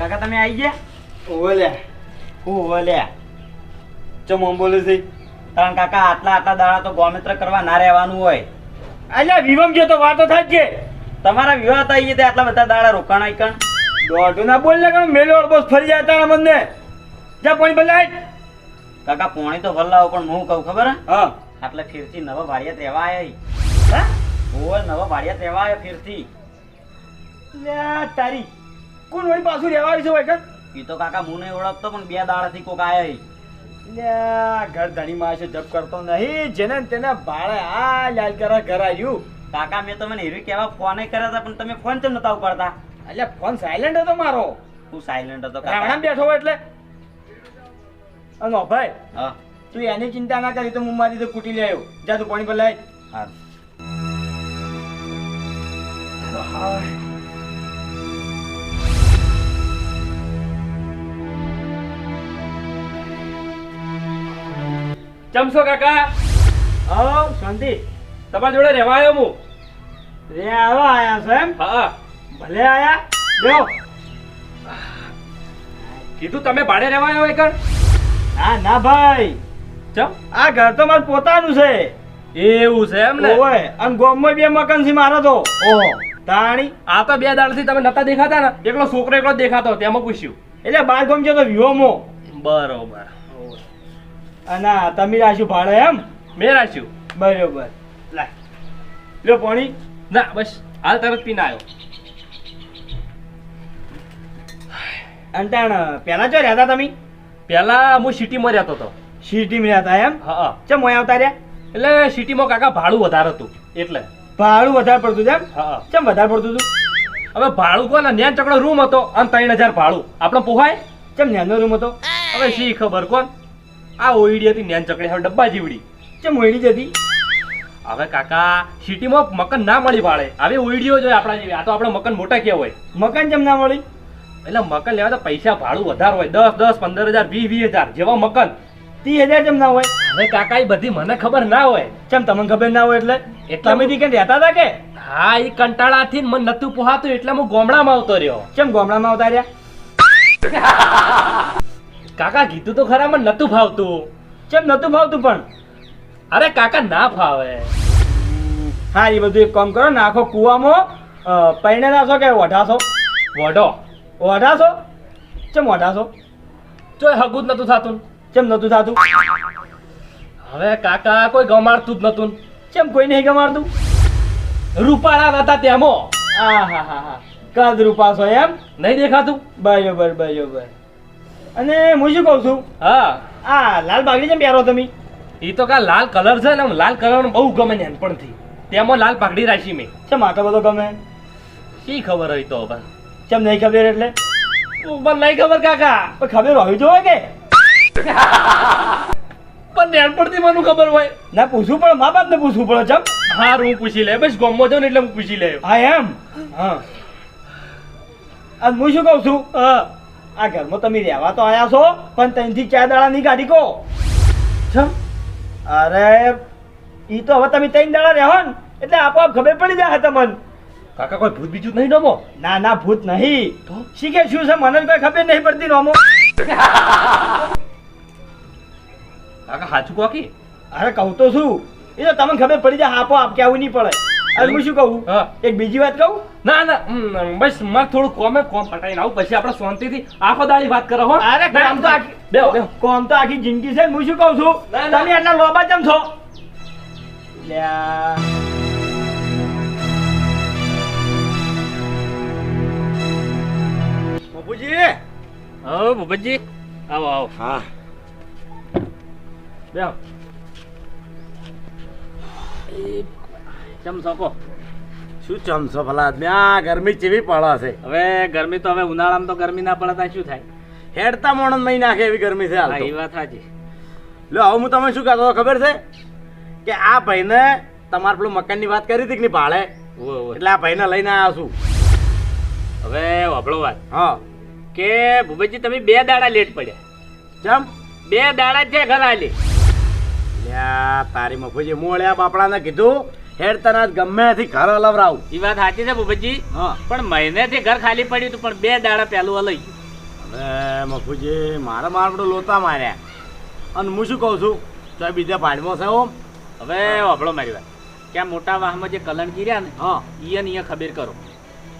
કાકા તમે આવી ગયા? ઓલે હું લે. ચમ આમ બોલે છે. કારણ કાકા આટલા આટલા દાડા તો ગોમિત્ર કરવા ના રહેવાનું હોય. અલ્યા વિવમ ગયો તો વાતો થાય કે? તમારા વિવાહ થઈ ગયા આટલા બધા દાડા રોકાણ આઈકણ દોઢું ના બોલ ને કારણ મેલો બસ ફરી જાય તારા મને જા પાણી બદલાય કાકા પોણી તો ભલાવો પણ હું કહું ખબર હે? હા. આટલે ફીરથી નવા ભાડિયા તેવા આવ્યા હા. ઓ નવા ભાડિયા તેવા આવ્યા ફીરથી. લે તારી કોણ વળી પાછું રહેવા આવી છે હોય એ તો કાકા હું નહીં ઓળખતો પણ બે દાડાથી કોક આયા હી. ઘર ધણી માં છે જપ કરતો નહીં. જેને તેના ભાડે આ લાલ કરા ઘર આવ્યું કાકા મેં તમને હીરું કહેવા ફોને કર્યા હતા પણ તમે ફોન કેમ નતા ઉપાડતા? એટલે ફોન સાયલેન્ટ હતો મારો. તું સાયલેન્ટ હતો રાવણા બેઠો હોય એટલે. અનો ભાઈ હા. તું એની ચિંતા ના કરી તો હું મારી તો કૂટી લે આવ્યો. જા તું પાણી બદલાય હારું. ચમસો કાકા? આવ શાંતિ. તમારી જોડે રહેવા આવ્યો હું? રે આવા આયા છો એમ? હા. ભલે આયા. બેહો. કીધું તમે ભાડે રહેવા આવ્યો એકર ના ના ભાઈ. ચમ? આ ઘર તો મારું પોતાનું છે. એવું છે એમ ને? ઓય અને ગોમમાં બે મકાન છે મારા તો. ઓહો તાણી. આ તો બે દાડથી તમે નતા દેખાતા ને? એકલો છોકરો એકલો દેખાતો તેમાં પૂછ્યું. એટલે બાર ગોમ છે તો વિહોમો. બરોબર. અને તમે રાખ્યું ભાડે એમ? મેં રાખ્યું બરોબર. લાય લ્યો પાણી. ના બસ. હાલ તરત પીને આવ્યો તાણ પેલા ચો રહેતા તમે? પહેલા હું સિટીમાં રહેતો હતો. સિટીમાં રહેતા એમ? હા ચમ મોય આવતા રહ્યા? એટલે સિટીમાં કાકા ભાડું વધારે હતું. એટલે. ભાડું વધારે પડતું એમ? હા ચમ વધારે પડતું હતું? હવે ભાડું કોને ન્યાન ચકડો રૂમ હતો અને ત્રણ હજાર ભાડું. આપણો પોહાય? ચમ નાનો રૂમ હતો? હવે શી ખબર કોણ? આ ઓઈડી હતી ન્યાન ચકડી હવે ડબ્બા જીવડી. કેમ ઓઈડી જતી? હવે કાકા સિટીમાં મકાન ના મળી ભાડે. હવે ઓઈડીઓ જોઈએ આપણા જેવી. આ તો આપણે મકાન મોટા કેવા હોય. મકાન જેમ ના મળી? એટલે મકાન લેવા તો પૈસા ભાડું વધારે હોય. દસ દસ પંદર હજાર વીસ વીસ હજાર જેવા મકાન. ત્રીસ હજાર જેમ ના હોય? હવે કાકા એ બધી મને ખબર ના હોય. કેમ તમને ખબર ના હોય એટલે? એટલે મેં દી કે રહેતા હતા કે? હા એ કંટાળાથી મને નતું પોહાતું એટલે હું ગોમડામાં આવતો રહ્યો. કેમ ગોમડામાં આવતા રહ્યા? કાકા કીધું તો ખરા મને નતું ફાવતું ચમ નતું ભાવતું પણ? અરે કાકા ના ફાવે હા એ બધું એક કામ કરો ને આખો કૂવામાં પૈણે છો કે ઓઢાશો વઢો. ઓઢાશો ચમ ઓઢાશો ચોય હગું જ નતું થતું. ચમ નતું થતું? હવે કાકા કોઈ ગમાડતું જ નતું ચમ કોઈ નહીં ગમાડતું? રૂપાળા નતા તેમાં. આ હા હા હા કદ રૂપાશો એમ? નહીં દેખાતું? બરોબર બરોબર. અને હું શું કહું છું? હા. આ લાલ બાગડી જેમ પહેરો તમે? એ તો કા લાલ કલર છે ને લાલ કલર બહુ ગમે ને એનપણથી તેમાં લાલ પાઘડી રાખી મેં. ચમ આટલો બધો ગમે? શી ખબર હોય તો પણ કેમ નહીં ખબર એટલે? પણ નહીં ખબર કાકા. પણ ખબર હોવી જોઈએ કે? પણ નાનપણથી મને ખબર હોય. ના પૂછવું પડે મા બાપને પૂછવું પડે ચમ. હા હું પૂછી લે બસ ગમો જાઉં ને એટલે હું પૂછી લે હા એમ? હા. આ હું શું કહું છું? હા. આ ઘરમાં તમે રહેવા તો આવ્યા છો પણ ત્રણથી ચાર દાડાની ગાડી કહો ચમ અરે ઈ તો હવે તમે ત્રણ દાડા રહેવા ને એટલે આપોઆપ ખબર પડી જાય તમને. કાકા કોઈ ભૂત બીજું નહીં નોમો? ના ના ભૂત નહીં. તો? શીખે શું છે મને કોઈ ખબર નહીં પડતી નોમો. કાકા સાચું કોકી અરે કહું તો શું એ તો તમને ખબર પડી જાય આપો આપ કે આવું નહીં પડે. અરે હું શું કહું? એક બીજી વાત કહું? ના ના બસ મારે થોડું કોમે કોમ પટાઈને આવું પછી આપણે શાંતિથી આખો દાડી વાત કરો હો. અરે કોમ તો આખી કોમ તો આખી જિંદગી છે હું શું કહું છું. તમે એટલા લોબા કેમ છો? લ્યા. બાપુજી. હા બાપુજી. આવો આવો. હા. બેહો. ચમ કો શું ચમસો ભલા આદમી આ ગરમી ચેવી પડે છે? હવે ગરમી તો હવે ઉનાળામાં તો ગરમી ના પડે શું થાય? હેડતા મોણન મહી નાખે એવી ગરમી છે હા એ વાત સાચી. લો હવે હું તમને શું કહેતો હતો ખબર છે? કે આ ભાઈને તમારે પેલું મકાનની વાત કરી હતી કે નહીં ભાડે એટલે આ ભાઈને લઈને આવ્યા છું. હવે વાપળો વાત. હા. કે ભૂપેશજી તમે બે દાડા લેટ પડ્યા. ચમ? બે દાડા છે ઘર આલી. લ્યા તારી મફુજી મોળ્યા બાપડાને કીધું હેડ તને ગમે ઘર હલવરાવું. એ વાત સાચી છે ભૂપતજી. હા. પણ મહિનેથી ઘર ખાલી પડ્યું હતું પણ બે દાડા પહેલું અલઈ હવે મફુજી મારા મારપડો લોતા માર્યા. અને હું શું કહું છું? તો બીજા ભાડમાં છે ઓમ હવે વાપડો મારી વાત. કે મોટા વાહમાં જે કલંકી રહ્યા ને હા. ઈયન અહીંયા ખબર કરો.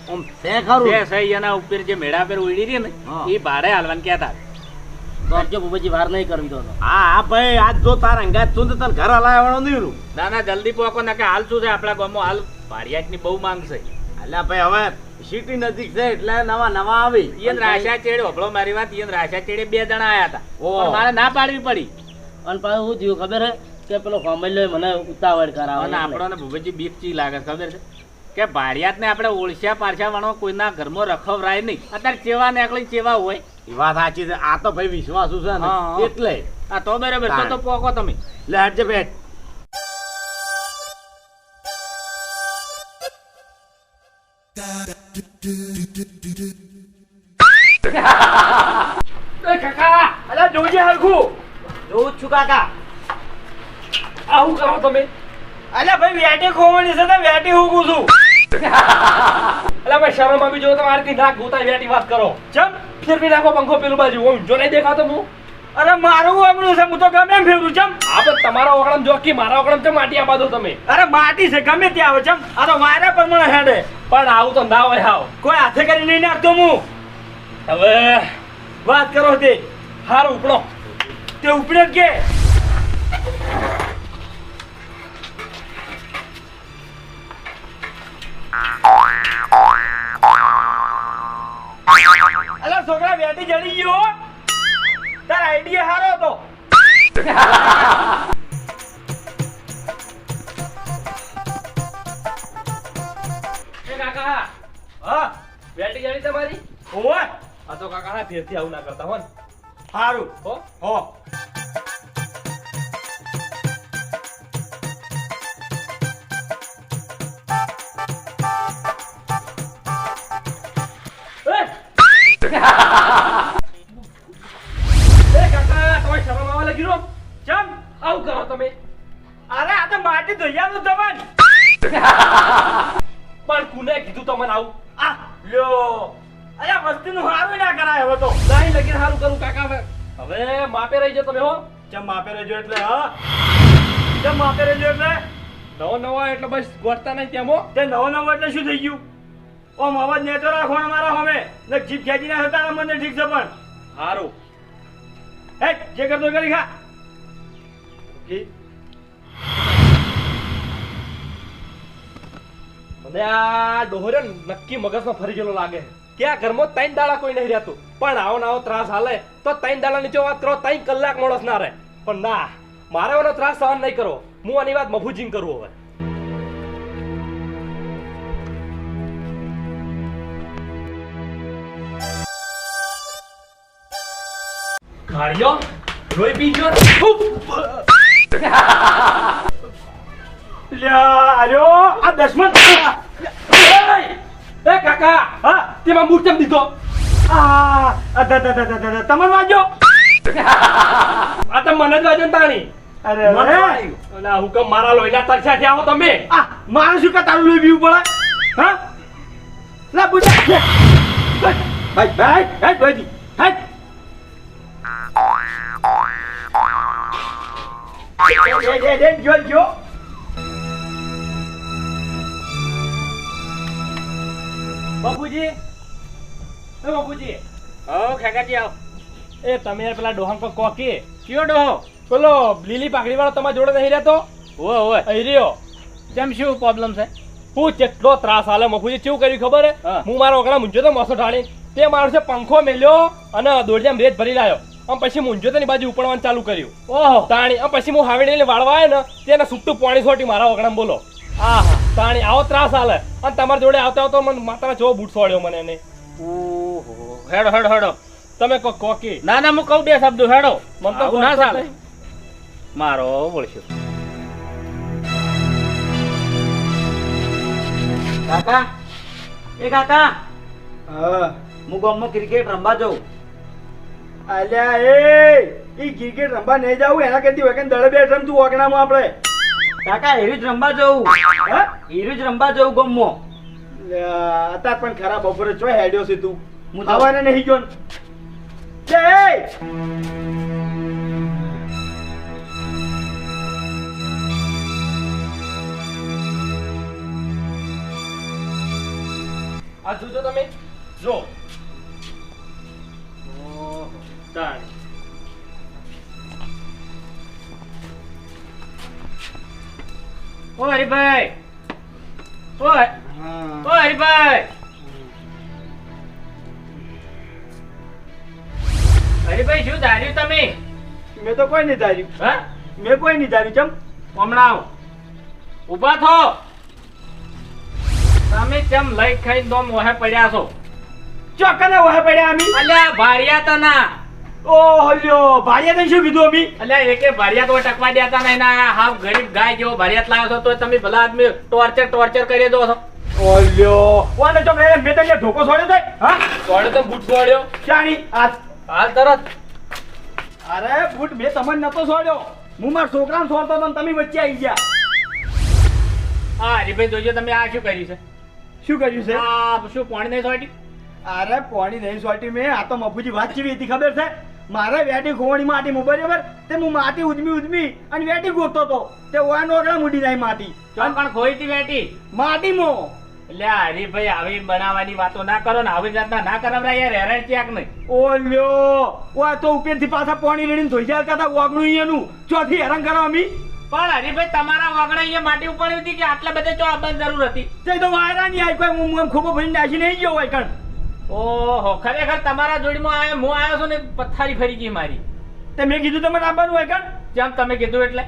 ઓમ છે ખરું. છે ઉપર જે મેળા પર ઉડી રહી ને એ ભાડે હાલવાનું કહેતા તો ભૂપતજી વાર નહીં કરવી દો હા હા ભાઈ આજ જો તારા અંગાત તું તને ઘર હલાવવાનો નહીં રહ્યું ના ના જલ્દી પોકો ના કે હાલ શું છે આપણા ગામમાં? હાલ ભાડિયાકની બહુ માંગ છે. અલ્યા ભાઈ હવે સિટી નજીક છે એટલે નવા નવા આવી. ઈયન રાશા ચેડે વપડો મારી વાત ઈયન રાશા ચેડે બે જણા આયા હતા. પણ મારે ના પાડવી પડી. અને પાછું હું થયું ખબર હે કે પેલો ફોમેલો મને ઉતાવળ કરાવે અને આપણને ભૂપતજી બીક ચી લાગે ખબર છે? કે ભાડિયાતને આપણે ઓળશ્યા પારછા વાળો કોઈના ઘરમાં રખવરાય નહીં. અત્યારે ચેવા નીકળી ચેવા હોય? એ વાત સાચી છે. આ તો ભાઈ વિશ્વાસુ છે ને. એટલે. આ તો બરાબર. તો તો પોકો તમે. લે હટજે બેટ કાકા અલા જોજે હરખું. જોઉં જ છું કાકા. આવું કરો તમે? અલ્યા ભાઈ વેટી ખોવાની છે તો વેટી હું છું. અલા ભાઈ શરમ આવી જો તમારે થી નાક ગોતા વેટી વાત કરો. ચમ ફેરવી નાખો પંખો પેલું બાજુ જો નહીં દેખાતો હું અરે મારું છે હું તો ગમે એમ ફેરવું ચમ. આ પણ તમારા ઓગળમ જોકી મારા ઓગળમ તો માટી આપા દો તમે? અરે માટી છે ગમે ત્યાં આવે ચમ. આ તો વાયરા પ્રમાણે હેડે. પણ આવું તો ના હોય હાવ. કોઈ હાથે કરી નહીં નાખતો હું. હવે વાત કરો તે. હાર ઉપડો. તે ઉપડે જ કે. અલા છોકરા બેટી જડી ગયો તાર આઈડિયા હારો હતો. એ કાકા હા? વેટી જાણી તમારી? ઓય આ તો કાકા હા ફેરથી આવું ના કરતા હો ને હારું હો? હો. માટી ધોયાનું જવાન પણ કુને કીધું તમને આવું? આ લ્યો. અરે વસ્તીનું હારું ના કરાય હવે તો. નહીં લગીન સારું કરું કાકા હવે. માપે રહી જો તમે હો ચમ માપે રહેજો એટલે હા. ચમ માપે રહેજો એટલે. નવો નવો એટલે બસ ગોઠતા નહીં તેમો હો તે નવો નવો એટલે શું થઈ ગયું? ઓમ અવાજ નેતો રાખવાનો મારા હમે. ને જીભ ખેંચી ના હતા મને ઠીક છે પણ. સારું હે જે કરતો કરી ખા. મને આ ડોહર્યો નક્કી મગજમાં ફરી ગયેલો લાગે કે આ ઘરમાં ત્રણ દાડા કોઈ નહીં રહેતું. પણ આવો ને આવો ત્રાસ હાલે તો ત્રણ દાડા નીચે વાત કરો, ત્રણ કલાક મોડસ ના રહે. પણ ના, મારે એનો ત્રાસ સહન નહીં કરવો. હું આની વાત મફુજીન કરું હવે. ગાડીઓ રોઈ પી ગયો લ્યા આ દશમન એ કાકા હા તેમાં મૂળ ચમ દીધો આ તમને વાગ્યો આ તો મને જ ને તાણી અરે આ હુકમ મારા લોહીના તરસ્યા થયા આવો તમે આ મારું શું કે તારું લોહી પીવું પડે હા લા બુજા ભાઈ ભાઈ ભાઈ ભાઈ દે દે જો જો બાપુજી. એ બાપુજી. હો ખેગાજી આવ. એ તમે યાર પેલા ડોહાન પર કોકી. કયો ડોહો? પેલો લીલી પાઘડી વાળો તમારા જોડે નહીં રહેતો? ઓય ઓય અહીં રહ્યો. કેમ શું પ્રોબ્લેમ છે? હું કેટલો ત્રાસ આલે મફુજી કેવું કર્યું ખબર હે? હું. મારો ઓગણા મૂંઝ્યો તો મસો ઢાળી. તે માણસે પંખો મેલ્યો અને દોડજામ રેત ભરી લાયો. આમ પછી મૂંઝ્યો તેની બાજુ ઉપડવાનું ચાલુ કર્યું. ઓહો. તાણી આમ પછી હું હાવેડી વાળવા આવ્યો ને તેને સુટ્ટું પાણી સોટી મારા ઓગણા બોલો. આહા. તાણી આવો ત્રાસ હાલે અને તમારા જોડે આવતા આવતા મને માતા જો બૂટ સોડ્યો મને એને. ઓહો હેડો હેડો હેડો. તમે કો કોકી. ના ના હું કહું બે શબ્દો હેડો. મને તો ના ચાલે મારો વળશું કાકા? એ કાકા? હા. હું ગામમાં ક્રિકેટ રમવા જાઉં. અલ્યા એ ઈ ક્રિકેટ રમવા નહીં જાવું એના કરતી કે દળે બેટ રમતું ઓગણામાં આપણે? કાકા એવી જ રમવા જવું. એવી જ રમવા જવું ગમો. અત્યારે પણ ખરાબ બપોરે ચો હેડ્યો છે તું. હું થવાને નહીં ગયો! આ જોજો તમે. જો. તો કોઈ નહીં ધાર્યું. હે? મેં કોઈ નહીં ધાર્યું ચમ? હમણાં ઊભા થો. તમે કેમ લઈ ખાઈ દોમ મોહે પડ્યા છો? ચોકને હોય પડ્યા અમી? અલ્યા ભાડિયા તો ના. ઓહો લ્યો ભાઈએ શું કીધું અમી? અલ્યા એકે ભાડિયા તો ટકવા દેતા નહીં ના હાવ ગરીબ ગાય જેવો ભાડિયાત લાવ્યો છો તો તમે ભલા આદમી ટોર્ચર ટોર્ચર કરી દો છો. ઓલ્યો લ્યો. વાને ચમ રે મેં તો ધોકો છોડ્યો તો હા? છોડ્યો તો બૂટ છોડ્યો. ચાણી આ હાલ તરત. અરે બૂટ મેં તમને નતો છોડ્યો. હું મારા છોકરાને છોડતો તો ને તમે વચ્ચે આવી ગયા. હા હરીભાઈ જોજો તમે આ શું કર્યું છે? શું કર્યું છે? આ શું પાણી નહીં છોડ્યું? અરે પોણી નહીં સોટી મેં. આ તો મફુજી વાત કેવી હતી ખબર છે? મારે વેટી ખોવણી માટી માં બરાબર? તે હું માટી ઉજમી ઉજમી અને વેટી ગોતતો તો. તે ઓયા નોકડા મૂડી જાય માટી. પણ ખોઈ હતી વેટી? માટી મો એટલે હરીભાઈ આવી બનાવવાની વાતો ના કરો ને આવી જાતના ના કરાવરા યાર હેરાન ક્યાંક નહીં. ઓ લ્યો ઓય તો ઉપરથી પાછા પાણી લઈને ધોઈ જાય કાતા વાગણું અહીંયાનું? ચોથી હેરાન કરો અમી. પણ હરીભાઈ તમારા વાગણા અહીંયા માટી ઉપર હતી કે આટલા બધા ચો આવવાની જરૂર હતી? તે તો વાયરા નહીં આવી કોઈ હું એમ ખોબો ભરીને નાખી નહીં ગયો હોય કણ. ઓહો ખરેખર તમારા જોડીમાં આયો હું આવ્યો છું ને પથારી ફરી ગઈ મારી. તે મેં કીધું તમારે આવવાનું હોય કણ? જેમ તમે કીધું એટલે.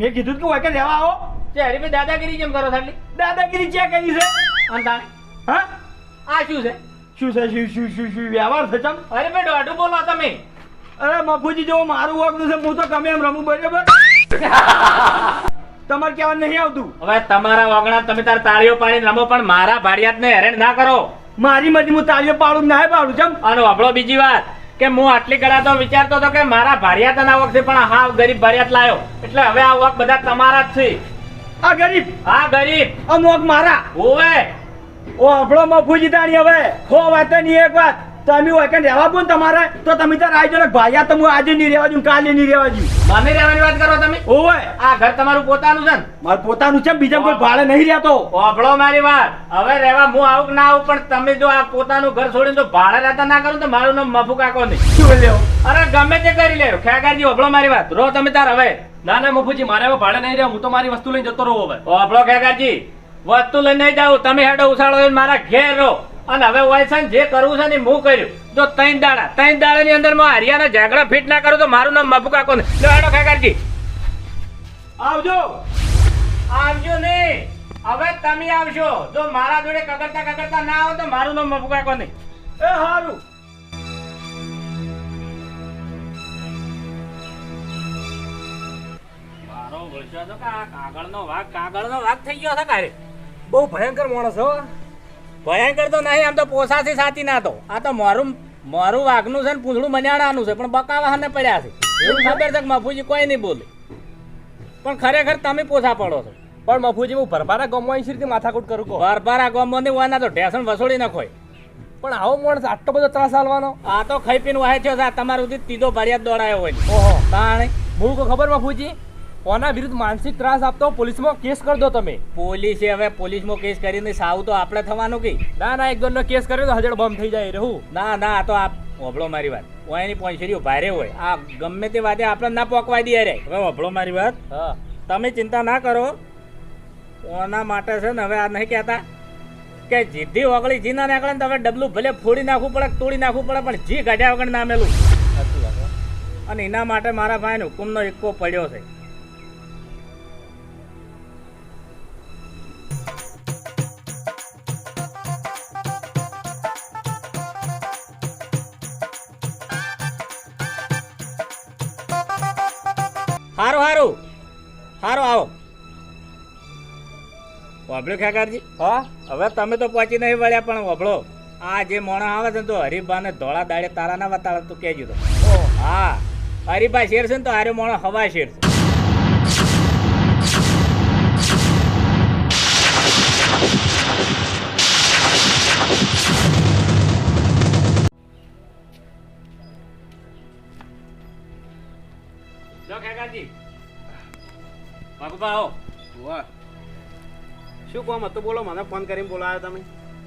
મેં કીધું કે હોય કે રહેવા આવો. તે હરીભાઈ દાદાગીરી કેમ કરો થાલી દાદાગીરી ચેક કરી છે? અને હા? આ શું છે? શું છે? શું શું શું શું વ્યવહાર છે ચમ? હરીભાઈ દોઢું બોલો તમે. અરે મફુજી જેવો મારું વાગનું છે હું તો ગમે એમ રમું બરાબર? તમારે કહેવા નહીં આવતું. હવે તમારા વાગણા તમે તાર તાળીઓ પાડીને રમો પણ મારા ભાડિયાતને હેરાન ના કરો. મારી મરજી હું તાળીઓ પાડું ના પાડું ચમ? અને વાપરો બીજી વાત કે હું આટલી કડા તો વિચારતો હતો કે મારા ભાડિયાત ના વખતે પણ હા ગરીબ ભાડિયાત લાયો. એટલે હવે આ વખત બધા તમારા જ છે. આ ગરીબ. આ ગરીબ. અમુક મારા. ઓવે ઓ આપણો મફુજી તાણી હવે. ખો વાતની એક વાત. તમે હોય કે રહેવા પણ તમારે તો તમે તાર આવી જો ભાઈયા તો હું આજે નહીં રહેવા દઉં કાલે નહીં રહેવા દઉં. મને રહેવાની વાત કરો તમે? ઓવે આ ઘર તમારું પોતાનું છે ને? મારું પોતાનું છે બીજા કોઈ ભાડે નહીં રહેતો. ઓભળો મારી વાત. હવે રહેવા હું આવું ના આવું પણ તમે જો આ પોતાનું ઘર છોડીને જો ભાડે રહેતા ના કરો તો મારું નામ મફુ કાકો નહીં. શું લેવો? અરે ગમે તે કરી લે ખેગારજી ઓભળો મારી વાત. રો તમે તાર હવે. ના ના મફુજી મારે હવે ભાડે નહીં રહ્યા હું તો મારી વસ્તુ લઈને જતો રહું હવે. ઓભળો ખેગારજી વસ્તુ લઈને નહીં જાઉં. તમે હેડો ઉછાળો મારા ઘેર રહો. અને હવે હોય જે કરવું છે ને હું કર્યું. જો ત્રણ દાડા ત્રણ દાડા ની અંદરમાં હરિયાના ઝઘડા ફિટ ના કરું તો મારું નામ મફુ કાકો લો, હેડો ખેગારજી આવજો. આવજો નહીં હવે તમે આવશો જો મારા જોડે કગરતા કગરતા ના આવો તો મારું નામ મફુ કાકો નહીં. એ, હારું. મારો નો વાઘ કે આ કાગળનો વાઘ કાગળનો વાઘ થઈ ગયો હતો કારે. બહુ ભયંકર માણસ હો. ભયંકર તો નહીં આમ તો પોસાથી સાચી ના તો. આ તો મારું મારું વાઘનું છે ને પૂંછડું મન્યાણાનું છે પણ બકાવા ને પડ્યા છે. એવું ખબર છે કે મફુજી કોઈ નહીં બોલે. પણ ખરેખર તમે પોસા પડો છો. પણ મફુજી હું ભરભારા ગામમાં અહીં રીતે માથાકૂટ કરું કહો. ભરભારા ગામમાં નહીં વાના તો ઢેસણ વસોડી નાખોય પણ આવો માણસ આટલો બધો ત્રાસ આલવાનો? આ તો ખાઈ પીને વાહે થયો છે તમારું તીધો ભર્યા દોડાયો હોય. ઓહો. તાણે. હું ખબર મફુજી? કોના વિરુદ્ધ માનસિક ત્રાસ આપતો પોલીસમાં કેસ કરી દો તમે? પોલીસે હવે પોલીસમાં કેસ કરીને સાવ તો આપણે થવાનું કે? ના ના એક દોડનો કેસ કર્યો તો હજાર બમ થઈ જાય રહું. ના ના આ તો આપ હોભળો મારી વાત. એની પોંછડીઓ ભારે હોય. આ ગમે તે વાતે આપણે ના પોકવા દે રે હવે હોભળો મારી વાત. હા. તમે ચિંતા ના કરો. ઓના માટે છે ને હવે આ નહીં કહેતા. કે જીધી ઓગળી જી ના નીકળે ને તમે ડબલું ભલે ફોડી નાખવું પડે તોડી નાખવું પડે પણ જી ગાઢ્યા વગર ના મેલું. અને એના માટે મારા ભાઈને હુકુમનો એકો પડ્યો છે. સાંભળ્યો ખ્યાકારજી હા? હવે તમે તો પહોંચી નહીં વળ્યા પણ વભળો. આ જે મોણો આવે છે ને તો હરીફાને ધોળા દાડે તારા ના વતાડે તું કહેજો તો. હા. હરીફા શેર છે ને તો હારે મોણો હવા શેર છે. ભગવા આવો. શું કોમ હતું બોલો મને ફોન કરીને બોલાવ્યો તમે.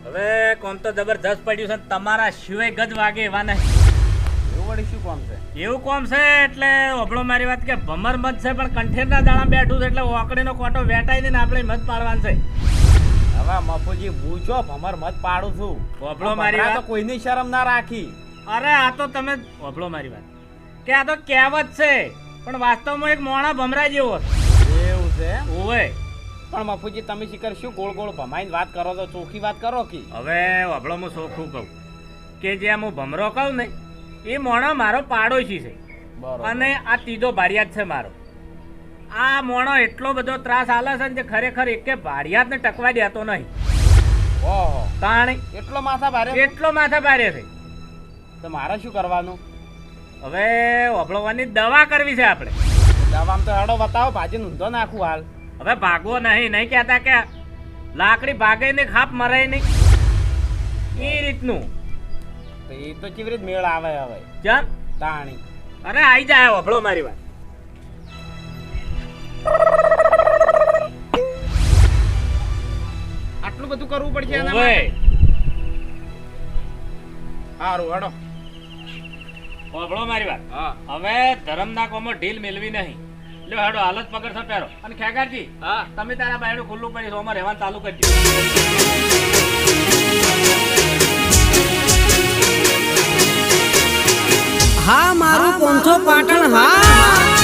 હવે કોમ તો જબરજસ્ત પડ્યું છે તમારા સિવાય ગજ વાગે એવા નહીં. એવું શું કોમ છે? એવું કોમ છે એટલે ઓભળો મારી વાત કે ભમર મત છે પણ કંઠેરના દાણા બેઠું છે એટલે ઓકડીનો કોટો વેટાઈ ને આપણે મત પાડવાનું છે. હવે મફુજી હું છો ભમર મત પાડું છું. ઓભળો મારી વાત. કોઈની શરમ ના રાખી. અરે આ તો તમે ઓભળો મારી વાત. કે આ તો કહેવત છે પણ વાસ્તવમાં એક મોણા ભમરા જેવો એવું છે? ઓવે. પણ મફુજી તમે શિખર શું ગોળ ગોળ ભમાઈને વાત કરો તો ચોખ્ખી વાત કરો કે? હવે અભળો હું ચોખ્ખું કહું. કે જે હું ભમરો કહું ને એ મોણો મારો પાડોશી છે. અને આ ત્રીજો ભાડિયાત છે મારો. આ મોણો એટલો બધો ત્રાસ આલે છે ને જે ખરેખર એકે ભાડિયાત ને ટકવા દેતો નહીં. ઓહો. તાણી એટલો માથા ભારે એટલો માથા ભારે છે. તો મારે શું કરવાનું? હવે ઓભળવાની દવા કરવી છે આપણે. દવામાં તો હેડો બતાવો ભાજી ઊંધો નાખું હાલ. હવે ભાગવો નહીં નહીં કહેતા કે લાકડી ભાગે નહીં ખાપ મરે નહીં. એ રીતનું. તો એ તો કેવી રીત મેળ આવે હવે? ચમ તાણી. અરે આઈ જાય ઓભળો મારી વાત. આટલું બધું કરવું પડશે એના. માટે? સારું હેડો. ઓભળો મારી વાત. હવે ધર્મના કોમો ઢીલ મેળવી નહીં. લ્યો હેડો હાલત પકડ થા પહેરો અને ખેગારજી હા. તમે તારા બાયણું ખુલ્લું પડી સોમાં રહેવાનું ચાલુ કરજો હા મારું પોંથો પાટણ હા.